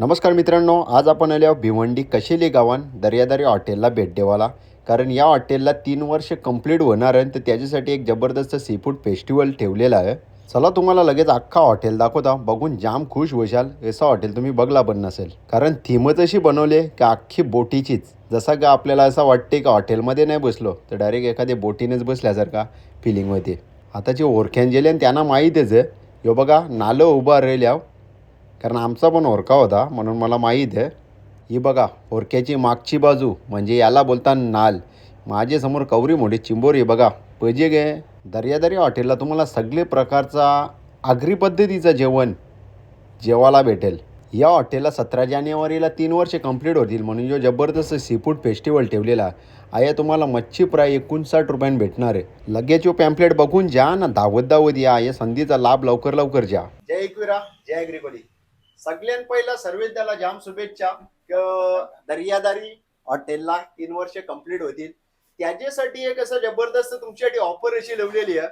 नमस्कार मित्रांनो आज आपण आल्या भिवंडी कशेली गावान दर्यादारी हॉटेलला भेट देवाला. कारण या हॉटेलला तीन वर्ष कंप्लीट होणार आहे तर त्याच्यासाठी एक जबरदस्त सीफूड फेस्टिवल ठेवलेला आहे. चला तुम्हाला लगेच अख्खा हॉटेल दाखवता. बघून जाम खुश होशाल. असं हॉटेल तुम्ही बघला पण नसेल. कारण थीमच अशी बनवली की अख्खी बोटीचीच. जसा का आपल्याला असं वाटते का हॉटेलमध्ये नाही बसलो तर डायरेक्ट एखाद्या बोटीनेच बसल्यासारखा फिलिंग होते. आता जे ओरख्यान गेले आणि त्यांना माहीतच आहे. यो बघा नालं उभं राहिल्या कारण आमचा पण ओरका होता म्हणून मला माहीत आहे. ही बघा ओरक्याची मागची बाजू म्हणजे याला बोलता नाल. माझ्यासमोर कवरी मोठी चिंबोरी बघा. पजे गे दर्यादरी हॉटेलला तुम्हाला सगळे प्रकारचा आगरी पद्धतीचं जेवण जेवायला भेटेल. या हॉटेलला सतरा जानेवारीला तीन वर्षे कंप्लीट होतील म्हणून जो जबरदस्त सीफूड फेस्टिवल ठेवलेला आया तुम्हाला मच्छी फ्राय एकोणसाठ रुपयाने भेटणार आहे. लगेच यो पॅम्पलेट बघून जा ना धावत धावत या या संधीचा लाभ लवकर लवकर जा. जय एकविरा जय अग्रिकोली सगळ्यात पहिला सर्वेच त्याला जाम शुभेच्छा. दर्यादारी हॉटेलला तीन वर्ष कंप्लीट होतील. त्याच्यासाठी एक असं जबरदस्त तुमच्यासाठी ऑफर अशी लावलेली आहे.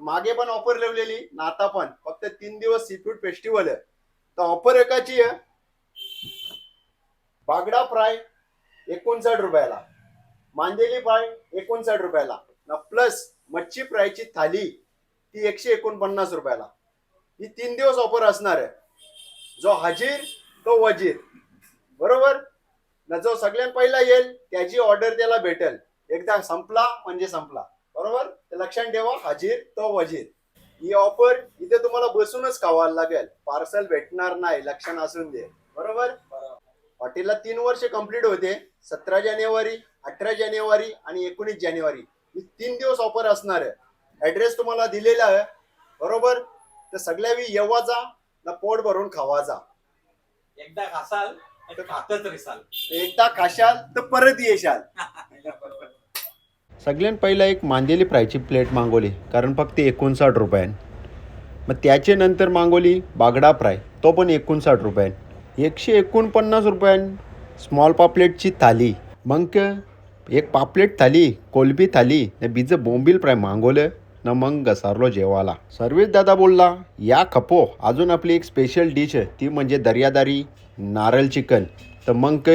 मागे पण ऑफर लावलेली ना आता पण. फक्त तीन दिवस सी फूड फेस्टिवल आहे. तर ऑफर एकाची आहे. बागडा फ्राय एकोणसाठ रुपयाला. मांदेली फ्राय एकोणसाठ रुपयाला. ना प्लस मच्छी फ्रायची थाली ती एकशे एकोणपन्नास रुपयाला. ही तीन दिवस ऑफर असणार आहे. जो हजीर तो वजीर. बरोबर? ना जो सगळ्यात पहिला येईल त्याची ऑर्डर त्याला भेटेल. एकदा संपला म्हणजे संपला. बरोबर? लक्षात ठेवा हजीर तो वजीर. ही ऑफर इथे तुम्हाला बसूनच खावायला लागेल. पार्सल भेटणार नाही लक्षण असून दे. बरोबर? हॉटेलला तीन वर्ष कंप्लीट होते. सतरा जानेवारी अठरा जानेवारी आणि एकोणीस जानेवारी. ही तीन दिवस ऑफर असणार आहे. ऍड्रेस तुम्हाला दिलेला आहे. बरोबर? तर सगळ्या वेळी येवाचा ना पोट भरून खावाचा एकदा खासाल तर खातच रिसाल. एकदा खाशाल तर परत येशाल. सगळ्यात पहिला एक मांदेली फ्रायची प्लेट मागवली कारण फक्त एकोणसाठ रुपयान. मग त्याचे नंतर मागवली बागडा फ्राय तो पण एकोणसाठ रुपयान. एकशे एकोणपन्नास रुपयान स्मॉल पापलेटची थाली. मग एक पापलेट थाली कोलबी थाली बीजं बोंबील फ्राय मागवलं न मग घसारलो जेवाला सर्वेश दादा बोलला या खपो अजून आपली एक स्पेशल डिश आहे ती म्हणजे दर्यादारी नारळ चिकन तर मग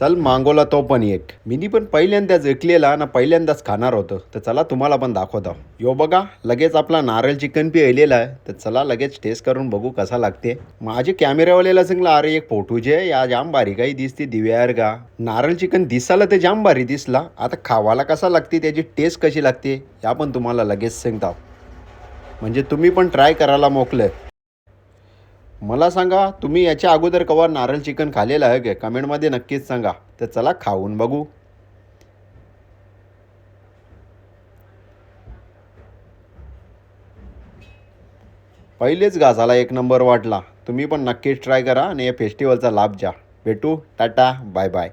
चल मागवला तो पण एक. मिनी पण पहिल्यांदाच ऐकलेला ना पहिल्यांदाच खाणार होतं. तर चला तुम्हाला पण दाखवता. यो बघा लगेच आपला नारळ चिकन बी येलेला आहे. तर चला लगेच टेस्ट करून बघू कसा लागते. माझे कॅमेरावाल्याला सांगला अरे एक फोटो जे या जाम भारी काही दिसते दिव्यार का नारळ चिकन दिसायला ते जाम भारी दिसला. आता खावाला कसा लागते त्याची टेस्ट कशी लागते या पण तुम्हाला लगेच सांगता. म्हणजे तुम्ही पण ट्राय करायला मोकलं मला सांगा तुम्ही याच्या अगोदर कवा नारळ चिकन खाल्लेलं आहे का? कमेंटमध्ये नक्कीच सांगा. तर चला खाऊन बघू. पहिलेच घासाला एक नंबर वाटला. तुम्ही पण नक्कीच ट्राय करा आणि या फेस्टिवलचा लाभ घ्या. भेटू. टाटा. Bye bye.